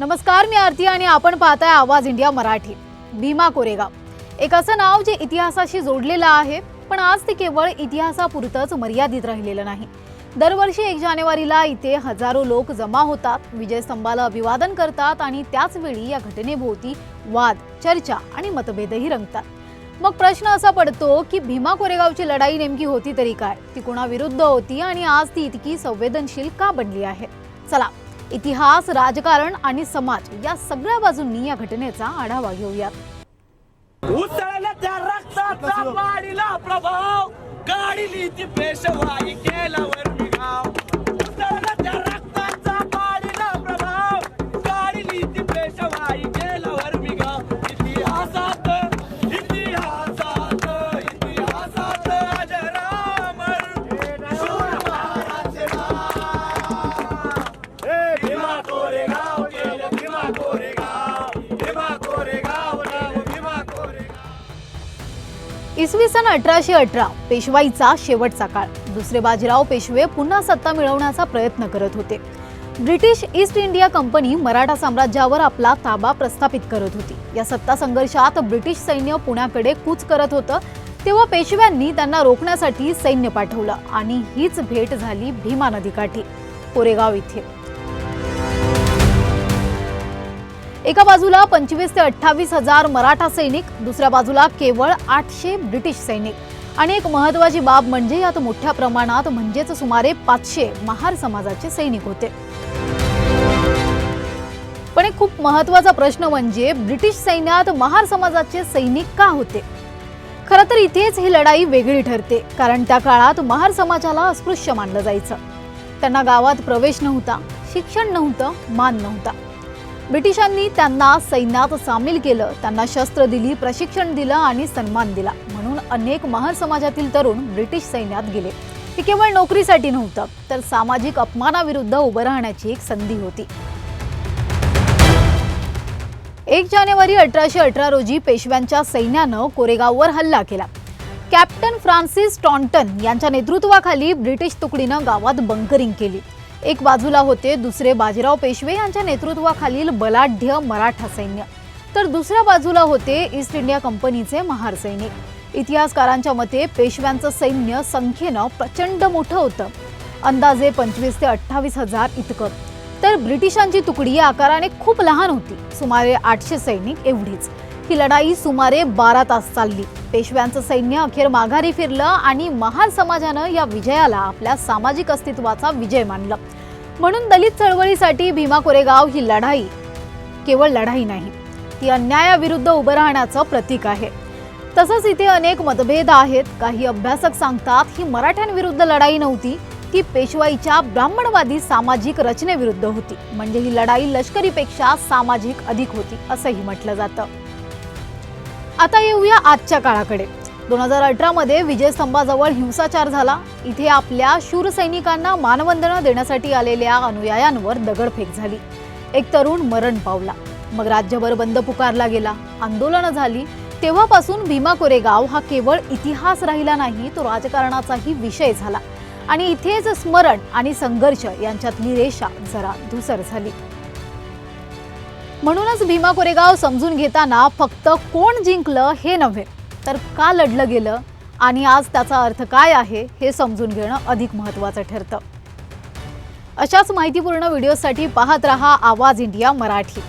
नमस्कार मी आरती आणि आपण पाहताय आवाज इंडिया मराठी. भीमा कोरेगाव. एक असं नाव जे इतिहासाशी जोडलेलं आहे पण आज ते केवळ इतिहासापुरतंच मर्यादित राहिलेलं नाही. दरवर्षी एक जानेवारीला इथे हजारो लोक जमा होतात विजयस्तंभाला अभिवादन करतात आणि त्याच वेळी या घटनेभोवती वाद चर्चा आणि मतभेदही रंगतात. मग प्रश्न असा पडतो की भीमा कोरेगावची लढाई नेमकी होती तरी काय? ती कुणाविरुद्ध होती आणि आज ती इतकी संवेदनशील का बनली आहे? चला इतिहास राजकारण आणि समाज या सगळ्या बाजूंनी या घटनेचा आढावा घेऊयात उसळल्या त्या रक्ताचा वाढीला प्रभाव. गाडीली ती पेशवाई केल्यावर मिगाव उसळल्या त्या रक्ताचा वाढीला प्रभाव. गाडीली ती पेशवाई केल्यावर इसवी सन अठराशे अठरा पेशवाईचा शेवटचा काळ. दुसरे बाजीराव पेशवे पुन्हा सत्ता मिळवण्याचा प्रयत्न करत होते. British East India company Maratha साम्राज्यावर आपला ताबा प्रस्थापित करत होती. या सत्ता संघर्षात ब्रिटिश सैन्य पुण्याकडे कूच करत होतं तेव्हा पेशव्यांनी त्यांना रोखण्यासाठी सैन्य पाठवलं आणि हीच भेट झाली भीमा नदीकाठी कोरेगाव इथे. एका बाजूला पंचवीस ते अठ्ठावीस हजार मराठा सैनिक दुसऱ्या बाजूला केवळ आठशे ब्रिटिश सैनिक. आणि एक महत्वाची बाब म्हणजे यात मोठ्या प्रमाणात म्हणजेच सुमारे पाचशे महार समाजाचे सैनिक होते. पण एक खूप महत्त्वाचा प्रश्न म्हणजे ब्रिटिश सैन्यात महार समाजाचे सैनिक का होते? खरं तर इथेच ही लढाई वेगळी ठरते कारण त्या काळात महार समाजाला अस्पृश्य मानलं जायचं. त्यांना गावात प्रवेश नव्हता शिक्षण नव्हतं मान नव्हता. ब्रिटिशांनी त्यांना सैन्यात सामील केलं. त्यांना शस्त्र दिली प्रशिक्षण दिलं आणि सन्मान दिला. म्हणून अनेक महान समाजातील तरुण ब्रिटिश सैन्यात गेले. हे केवळ नोकरीसाठी नव्हतं तर सामाजिक अपमानाविरुद्ध उभं राहण्याची एक संधी होती. एक जानेवारी अठराशे अठरा रोजी पेशव्यांच्या सैन्यानं कोरेगाववर हल्ला केला. कॅप्टन फ्रान्सिस टॉन्टन यांच्या नेतृत्वाखाली ब्रिटिश तुकडीनं गावात बंकरिंग केली. एक बाजूला होते दुसरे बाजीराव पेशवे यांच्या नेतृत्वाखालील बलाढ्य मराठा सैन्य. तर दुसऱ्या बाजूला होते ईस्ट इंडिया कंपनीचे महार सैनिक. इतिहासकारांच्या मते पेशव्यांचं सैन्य संख्येनं प्रचंड मोठं होतं. अंदाजे पंचवीस ते अठ्ठावीस हजार इतकं. तर ब्रिटिशांची तुकडी आकाराने खूप लहान होती. सुमारे आठशे सैनिक एवढीच. ही लढाई सुमारे बारा तास चालली. पेशव्यांचं सैन्य अखेर माघारी फिरलं आणि महार समाजानं या विजयाला आपल्या सामाजिक अस्तित्वाचा विजय मानलं. म्हणून दलित चळवळीसाठी भीमा कोरेगाव ही लढाई केवळ लढाई नाही ती अन्यायाविरुद्ध उभं राहण्याचं प्रतीक आहे. तसंच इथे अनेक मतभेद आहेत. काही अभ्यासक सांगतात ही मराठ्यांविरुद्ध लढाई नव्हती ती पेशवाईच्या ब्राह्मणवादी सामाजिक रचनेविरुद्ध होती. म्हणजे ही लढाई लष्करीपेक्षा सामाजिक अधिक होती असंही म्हटलं जातं. आता येऊया आजच्या काळाकडे. दोन हजार अठरामध्ये विजयस्तंभाजवळ हिंसाचार झाला. इथे आपल्या शूरसैनिकांना मानवंदना देण्यासाठी आलेल्या अनुयायांवर दगडफेक झाली. एक तरुण मरण पावला. मग राज्यभर बंद पुकारला गेला. आंदोलनं झाली. तेव्हापासून भीमा कोरेगाव हा केवळ इतिहास राहिला नाही तो राजकारणाचाही विषय झाला. आणि इथेच स्मरण आणि संघर्ष यांच्यातली रेषा जरा धुसर झाली. म्हणूनच भीमा कोरेगाव समजून घेताना फक्त कोण जिंकलं हे नव्हे तर का लढलं गेलं आणि आज त्याचा अर्थ काय आहे हे समजून घेणं अधिक महत्त्वाचं ठरतं. अशाच माहितीपूर्ण व्हिडिओसाठी पाहत रहा आवाज इंडिया मराठी.